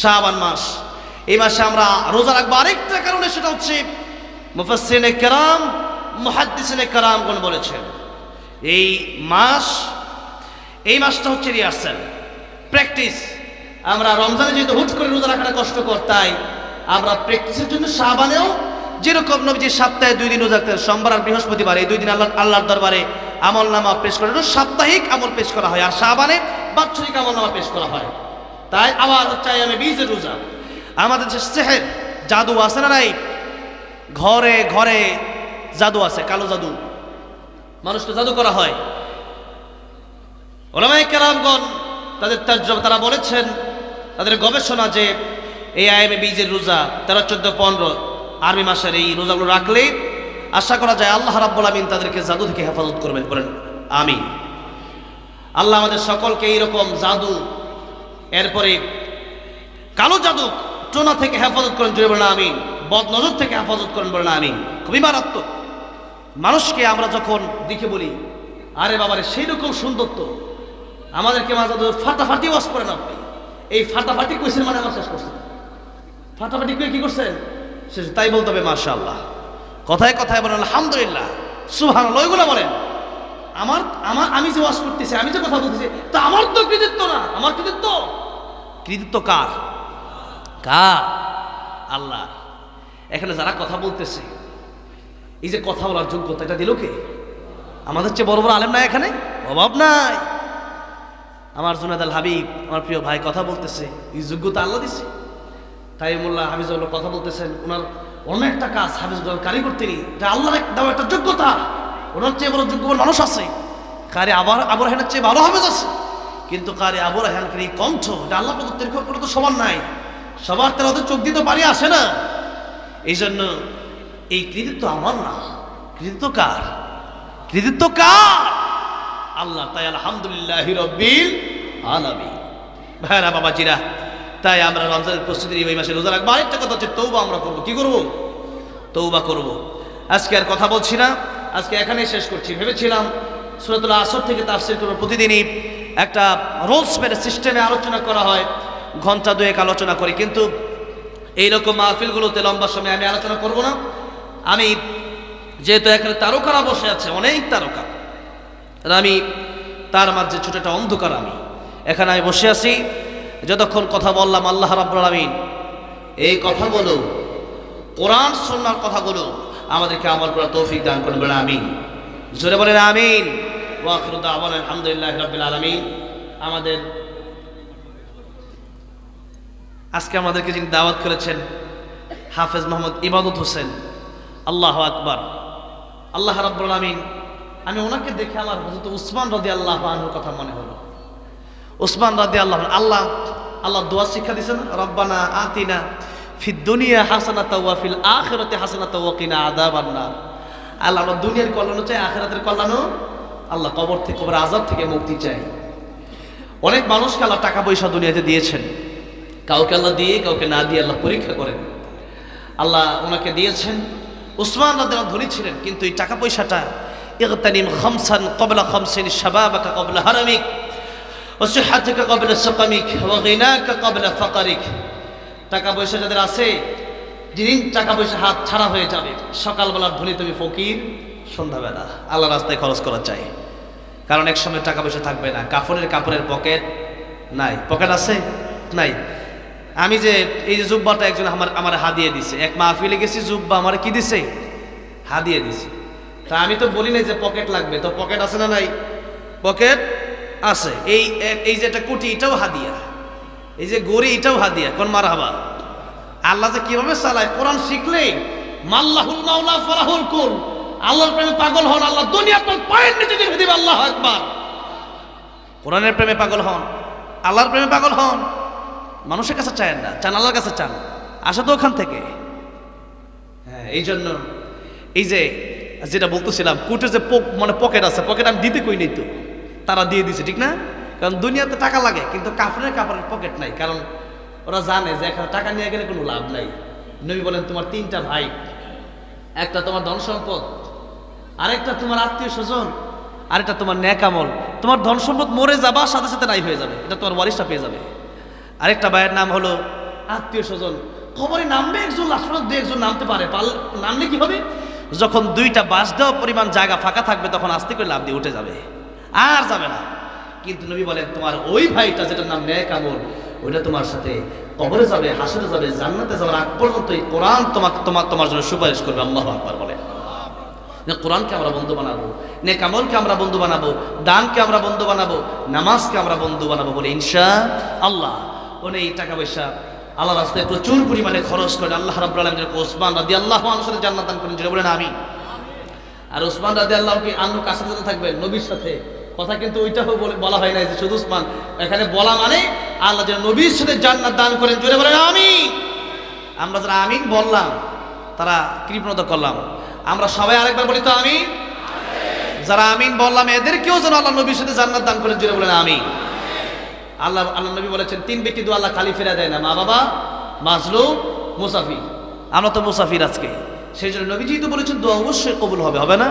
শাহবান মাস। এই মাসে আমরা রোজা রাখব। আরেকটা কারণে সেটা হচ্ছে মুফাসসিনে কেরাম, মুহাদ্দিসিনে কেরামগণ বলেছেন, এই মাস, এই মাসটা হচ্ছে রিহার্সাল, প্র্যাকটিস। আমরা রমজানে যেহেতু হুট করে রোজা রাখাটা কষ্টকর, তাই আমরা প্র্যাকটিসের জন্য শাহবানেও যেরকম নবীজি সপ্তাহে দুই দিন রোজা সোমবার আর বৃহস্পতিবার, এই দুই দিন আল্লাহ আল্লাহর দরবারে আমল নামা পেশ করা সাপ্তাহিক আমল পেশ করা হয়। আর শাহবানে বাৎসরিক আমল নামা পেশ করা হয়। তাই আবার চাই আমি বীজের রোজা। আমাদের যে সেহের জাদু আছে না নাই? ঘরে ঘরে জাদু আছে, কালো জাদু। মানুষকে জাদু করা হয়। ওলামাই কেরামগণ তাদের তারা বলেছেন, তাদের গবেষণা যে এই আইএমএ বীজের রোজা তেরো, চোদ্দ, পনেরো আর্মি মাসের এই রোজাগুলো রাখলে আশা করা যায় আল্লাহ রাব্বুল আমিন তাদেরকে জাদু থেকে হেফাজত করবেন। বলেন, আমিন। আল্লাহ আমাদের সকলকে এইরকম জাদু এরপরে কালো জাদু টোনা থেকে হেফাজত করেন জুড়ে বলেন আমিন। বদ নজর থেকে হেফাজত করেন বলেন আমিন। খুবই মারাত্মক। মানুষকে আমরা যখন দেখে বলি, আরে বাবারে সেই রকম সুন্দর তো আমাদেরকে মাঝে ফাটাফাটি ওয়াশ করেন আপনি এই ফাটাফাটি কইছেন মানে আমার শেষ করছেন ফাটাফাটি কই কি করছেন শেষ তাই বলতে হবে মাশা আল্লাহ কথায় কথায় বলেন, আলহামদুলিল্লাহ। সুহান ওইগুলো বলেন। আমার আমার, আমি যে ওয়াশ করতেছি, আমি যে কথা বলতেছি, তা আমার তো কৃতিত্ব না, আমার কৃতিত্ব? কৃতিত্ব কার? কার? আল্লাহ এখানে যারা কথা বলতেছে, এই যে কথা বলার যোগ্যতা, এটা দিল কে? আমাদের চেয়ে বড় বড় আলেম নাই এখানে? অভাব নাই। আমার জুনাদ আল হাবিব, আমার প্রিয় ভাই কথা বলতেছে, এই যোগ্যতা আল্লাহ দিছে। তাই মোল্লা হাফিজুল্লাহ কথা বলতেছেন ওনার অনেকটা কাজ হাফিজুল কারিগর তিনি, এটা আল্লাহর এক- একটা যোগ্যতা। ওনার চেয়ে বড় যোগ্য মানুষ আছে। কারি আবার আবু রাহানের চেয়ে ভালো হাফিজ আছে। কিন্তু কারি আবু রাহানকে এই কণ্ঠ, এটা আল্লাহ প্রদত্তের করে তো সমান নাই। সবার তেরা তো চোখ দিতে পারি আসে না। এই জন্য এই কৃতিত্ব আমার না। কৃতিত্ব কার? কৃতিত্ব কার? আল্লাহ তাই আলহামদুলিল্লাহ রব্বিল আলামিন। ভাইরা, বাবাজিরা, তাই আমরা রমজানের প্রস্তুতি এই মাসে রোজা রাখব। আরেকটা কথা হচ্ছে তৌবা আমরা করব। কি করব? তৌবা করব। আজকে আর কথা বলছি না। আজকে এখানেই শেষ করছি। ভেবেছিলাম সুরতুল্লাহ আসর থেকে তাফসির করব। প্রতিদিনই একটা রোলস মেরে সিস্টেমে আলোচনা করা হয়, ঘণ্টা দুয়েক আলোচনা করি। কিন্তু এইরকম মাহফিলগুলোতে লম্বা সময় আমি আলোচনা করব না। আমি যেহেতু এখানে তারকারা বসে আছে অনেক তারকা। আমি তার মাঝে ছোট একটা অন্ধকার আমি। এখানে আমি বসে আছি। যতক্ষণ কথা বললাম, আল্লাহ রাব্বুল আলামিন, এই কথাগুলো কোরআন সন্ন্যার কথাগুলো আমাদেরকে আমল করা তৌফিক দান করবেন বলে আমিন। জোরে বলেন আমিন। আলহামদুলিল্লাহ রাব্বিল আলামিন। আমাদের আজকে আমাদেরকে যিনি দাওয়াত করেছেন, হাফেজ মোহাম্মদ ইবাদত হোসেন, আল্লাহ আকবার। আল্লাহ রাব্বুল আমিন আমি ওনাকে দেখে আমার হজরত উসমান রাদি আল্লাহ আনহুর কথা মনে হলো। উসমান রাদি আল্লাহ আল্লাহ আল্লাহ দোয়া শিক্ষা দিয়েছেন, রব্বানা আতিনা ফিদ দুনিয়া হাসানা তাওয়া ফিল আখিরাতে হাসানা তাওয়া কিনা আযাবান নার আল্লাহ আমরা দুনিয়ার কল্যাণও চাই আখিরাতের কল্যাণও আল্লাহ কবর থেকে কবর আযাব থেকে মুক্তি চাই অনেক মানুষকে আল্লাহ টাকা পয়সা দুনিয়াতে দিয়েছেন। কাউকে আল্লাহ দিয়ে, কাউকে না দিয়ে আল্লাহ পরীক্ষা করেন। আল্লাহ ওনাকে দিয়েছেন। উসমান রাদিয়াল্লাহু ধনী ছিলেন, কিন্তু এই টাকা পয়সাটা ইগতানিম খামসান কবলা খামসিন শাবাবাকা কবলা হারামিক ওসিহাতিকা কবলা সাকামিক, ওয়া গিনাকা কবলা ফাকারিক। টাকা পয়সা যাদের আছে, যেদিন টাকা পয়সা হাত ছাড়া হয়ে যাবে সকালবেলার ধনী তুমি ফকির। সন্ধ্যাবেলা আল্লাহ রাস্তায় খরচ করা চাই। কারণ এক সময় টাকা পয়সা থাকবে না। কাপড়ের কাপড়ের পকেট নাই। পকেট আছে? নাই। আমি যে, এই যে জুব্বাটা একজন আমার আমার হাদিয়ে দিছে। এক মাহফিলে গেছি, জুব্বা আমার কি দিছে? হাদিয়ে দিছে। তা আমি তো বলি না যে পকেট লাগবে। তো পকেট আছে না নাই? পকেট আছে। এই এই যে একটা কুটি, এটাও হাদিয়া। এই যে গড়ি এটাও হাদিয়া। কোন মার হাবা আল্লাহ যে কীভাবে চালায়? কোরআন শিখলে মাল্লাহুল মাওলা ফরাহুল কুল। আল্লাহর প্রেমে পাগল হন, আল্লাহ দুনিয়া আপনার পায়ের নিচে দিয়ে দিবে, আল্লাহ একবার কোরআনের প্রেমে পাগল হন, আল্লাহর প্রেমে পাগল হন। মানুষের কাছে চায় না, চান আল্লাহর কাছে চান। আসে তো ওখান থেকে। হ্যাঁ এই জন্য এই যে, যেটা বলতেছিলাম কুটে যে মানে পকেট আছে, পকেট আমি দিতে কই নেই তো? তারা দিয়ে দিছে, ঠিক না? কারণ দুনিয়াতে টাকা লাগে, কিন্তু কাপড়ের কাপড়ের পকেট নাই, কারণ ওরা জানে যে এখানে টাকা নিয়ে গেলে কোনো লাভ নাই। নবী বলেন, তোমার তিনটা ভাই, একটা তোমার ধন সম্পদ আরেকটা তোমার আত্মীয় স্বজন, আরেকটা তোমার ন্যাকামল। তোমার ধন সম্পদ মরে যাবার সাথে সাথে নাই হয়ে যাবে, এটা তোমার ওয়ারিশটা পেয়ে যাবে। আরেকটা ভাইয়ের নাম হলো আত্মীয় স্বজন। খবরে নামবে একজন লাশ দু একজন নামতে পারে। পাল, নামলে কি হবে? যখন দুইটা বাস দেওয়া পরিমাণ জায়গা ফাঁকা থাকবে, তখন আস্তে করে লাভ দিয়ে উঠে যাবে। আর যাবে না। কিন্তু নবী বলেন, তোমার ওই ভাইটা, যেটার নাম ন্যায় কামল ওইটা তোমার সাথে কবরে যাবে, হাসরে যাবে, জান্নাতে যাওয়ার আগ পর্যন্ত এই কোরআন তোমাকে তোমার তোমার জন্য সুপারিশ করবে, আল্লাহ আকবার বলে। কোরআনকে আমরা বন্ধু বানাবো, নে নেকামলকে আমরা বন্ধু বানাবো, দানকে আমরা বন্ধু বানাবো, নামাজকে আমরা বন্ধু বানাবো বলে ইনশা আল্লাহ। ওনে এই টাকা পয়সা আল্লাহ রাস্তায় প্রচুর পরিমাণে খরচ করে আল্লাহ রাব্বুল আলামিন ওসমান রাদি আল্লাহ সাথে জান্নাত দান করেন যেটা বলেন আমি আর ওসমান রাদি আল্লাহ কি আন্ন সাথে থাকবেন, নবীর সাথে। কথা কিন্তু ওইটা বলে বলা হয় না যে শুধু ওসমান, এখানে বলা মানে আল্লাহ যেন নবীর সাথে জান্নাত দান করেন। জোরে বলেন আমি আমরা যারা আমিন বললাম তারা কৃপণতা করলাম। আমরা সবাই আরেকবার বলি তো আমি যারা আমিন বললাম এদেরকেও যেন আল্লাহ নবীর সাথে জান্নাত দান করেন। জুড়ে বলেন আমি আল্লাহ আল্লাহ নবী বলেছেন তিন ব্যক্তি দু আল্লাহ খালি ফেরা দেয় না। মা বাবা মাজলুম মুসাফির। আমরা তো মুসাফির আজকে। সেই জন্য নবীজি তো বলেছেন দোয়া অবশ্যই কবুল হবে হবে না?